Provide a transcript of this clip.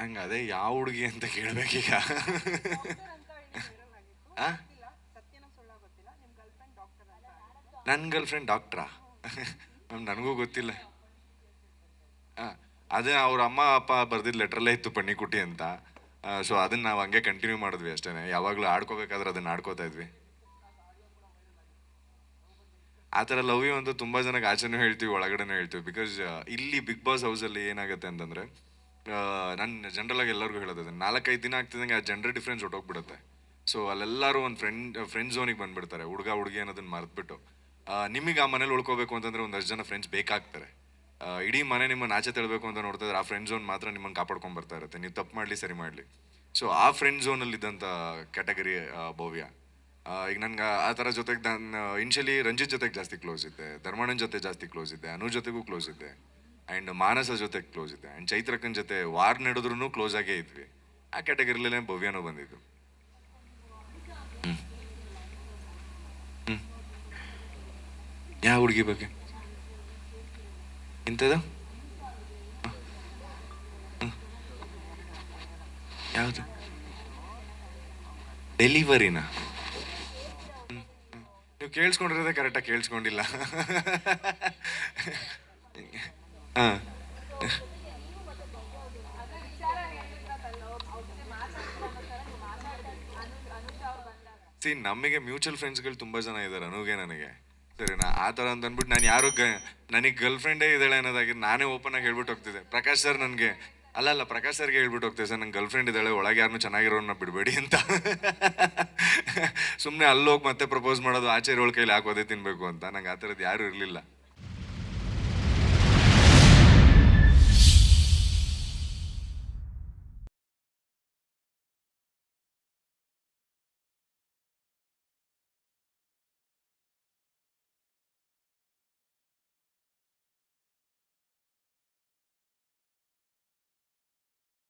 ಹಂಗ ಅದೇ ಯಾವ ಹುಡುಗಿ ಅಂತ ಕೇಳ್ಬೇಕೀಗ? ನನ್ನ ಗರ್ಲ್ ಫ್ರೆಂಡ್ ಡಾಕ್ಟ್ರಾ? ಮ್ಯಾಮ್, ನನಗೂ ಗೊತ್ತಿಲ್ಲ. ಹಾಂ ಅದೇ ಅವ್ರ ಅಮ್ಮ ಅಪ್ಪ ಬರ್ದಿದ್ದ ಲೆಟ್ರಲ್ಲೇ ಇತ್ತು ಪಣ್ಣಿಕುಟ್ಟಿ ಅಂತ. ಸೊ ಅದನ್ನ ನಾವು ಹಂಗೆ ಕಂಟಿನ್ಯೂ ಮಾಡಿದ್ವಿ ಅಷ್ಟೇ ಯಾವಾಗಲೂ ಆಡ್ಕೋಬೇಕಾದ್ರೆ ಅದನ್ನ ಆಡ್ಕೋತಾ ಇದ್ವಿ. ಆ ಥರ ಲವ್ ಯು ಅಂತ ತುಂಬ ಜನಕ್ಕೆ ಆಚೆನೂ ಹೇಳ್ತೀವಿ, ಒಳಗಡೆನೂ ಹೇಳ್ತೀವಿ. ಬಿಕಾಸ್ ಇಲ್ಲಿ ಬಿಗ್ ಬಾಸ್ ಹೌಸಲ್ಲಿ ಏನಾಗುತ್ತೆ ಅಂತಂದರೆ ನಾನು ಆಗಿ ಎಲ್ಲರಿಗೂ ಹೇಳೋದು ನಾಲ್ಕೈದು ದಿನ ಆಗ್ತಿದ್ದಂಗೆ ಆ ಜೆಂಡರ್ ಡಿಫ್ರೆನ್ಸ್ ಹೊಟ್ಟೋಗ್ಬಿಡುತ್ತೆ ಸೊ ಅಲ್ಲೆಲ್ಲರೂ ಒಂದು ಫ್ರೆಂಡ್ ಫ್ರೆಂಡ್ ಝೋನಿಗೆ ಬಂದ್ಬಿಡ್ತಾರೆ. ಹುಡುಗ ಹುಡುಗಿ ಅನ್ನೋದನ್ನ ಮರೆತ್ಬಿಟ್ಟು. ನಿಮಗೆ ಆ ಮನೇಲಿ ಉಳ್ಕೋಬೇಕು ಅಂತಂದ್ರೆ ಒಂದಷ್ಟು ಜನ ಫ್ರೆಂಡ್ಸ್ ಬೇಕಾಗ್ತಾರೆ. ಇಡೀ ಮನೆ ನಿಮ್ಮನ್ನು ಆಚೆ ತಳ್ಬೇಕು ಅಂತ ನೋಡ್ತಾ ಇದ್ರೆ ಆ ಫ್ರೆಂಡ್ ಝೋನ್ ಮಾತ್ರ ನಿಮ್ಮನ್ನು ಕಾಪಾಡ್ಕೊಂಡ್ ಬರ್ತಾ ಇರುತ್ತೆ. ನೀವು ತಪ್ಪು ಮಾಡಲಿ, ಸರಿ ಮಾಡಲಿ. ಸೊ ಆ ಫ್ರೆಂಡ್ ಝೋನಲ್ಲಿ ಇದ್ದಂಥ ಕ್ಯಾಟಗರಿ ಭವ್ಯ. ಈಗ ನನ್ಗೆ ಆ ಥರ ಜೊತೆಗೆ ನಾನು ಇನ್ಶಿಯಲಿ ರಂಜಿತ್ ಜೊತೆಗೆ ಜಾಸ್ತಿ ಕ್ಲೋಸ್ ಇದ್ದೆ. ಧರ್ಮಣ್ಣನ ಜೊತೆ ಜಾಸ್ತಿ ಕ್ಲೋಸ್ ಇದ್ದೆ. ಅನು ಜೊತೆಗೂ ಕ್ಲೋಸ್ ಇದ್ದೆ. ಆ್ಯಂಡ್ ಮಾನಸ ಜೊತೆ ಕ್ಲೋಸ್ ಇದ್ದೆ. ಆ್ಯಂಡ್ ಚೈತ್ರಕನ್ ಜೊತೆ ವಾರ್ ನಡೆದ್ರೂ ಕ್ಲೋಸ್ ಆಗೇ ಇದ್ವಿ. ಆ ಕ್ಯಾಟಗರಿಲೇ ಭವ್ಯನೂ ಬಂದಿದ್ದು. ಯಾವ ಹುಡುಗಿ ಬಗ್ಗೆ? ಇಂಥದ್ದು? ಯಾವುದು? ಡೆಲಿವರಿನಾ ನೀವು ಕೇಳಿಸ್ಕೊಂಡಿರೋದೇ ಕರೆಕ್ಟಾಗಿ ಕೇಳಿಸ್ಕೊಂಡಿಲ್ಲ. ಹಾಂ ಸಿ ನಮಗೆ ಮ್ಯೂಚುವಲ್ ಫ್ರೆಂಡ್ಸ್ಗಳು ತುಂಬ ಜನ ಇದ್ದಾರೆ, ಅನುಗೆ ನನಗೆ. ಸರಿನಾ ಆ ಥರ ಅಂತ ಅಂದ್ಬಿಟ್ಟು ನಾನು ಯಾರು ಗ ನನಗೆ ಗರ್ಲ್ ಫ್ರೆಂಡೇ ಇದ್ದಾಳೆ ಅನ್ನೋದಾಗಿ ನಾನೇ ಓಪನ್ ಆಗಿ ಹೇಳ್ಬಿಟ್ಟು ಹೋಗ್ತಿದ್ದೆ. ಪ್ರಕಾಶ್ ಸರ್ ನನಗೆ, ಅಲ್ಲ ಅಲ್ಲ, ಪ್ರಕಾಶ್ ಸರ್ಗೆ ಹೇಳ್ಬಿಟ್ಟು ಹೋಗ್ತಿದೆ ಸರ್, ನಂಗೆ ಗರ್ಲ್ ಫ್ರೆಂಡ್ ಇದ್ದಾಳೆ, ಒಳಗೆ ಯಾರನ್ನೂ ಚೆನ್ನಾಗಿರೋನ್ನ ಬಿಡಬೇಡಿ ಅಂತ. ಸುಮ್ಮನೆ ಅಲ್ಲೋಗಿ ಮತ್ತೆ ಪ್ರಪೋಸ್ ಮಾಡೋದು, ಆಚೆ ಇರೋಳ ಕೈಲಿ ಹಾಕೋದೇ ತಿನ್ಬೇಕು ಅಂತ. ನಂಗೆ ಆ ಥರದ್ದು ಯಾರೂ ಇರಲಿಲ್ಲ.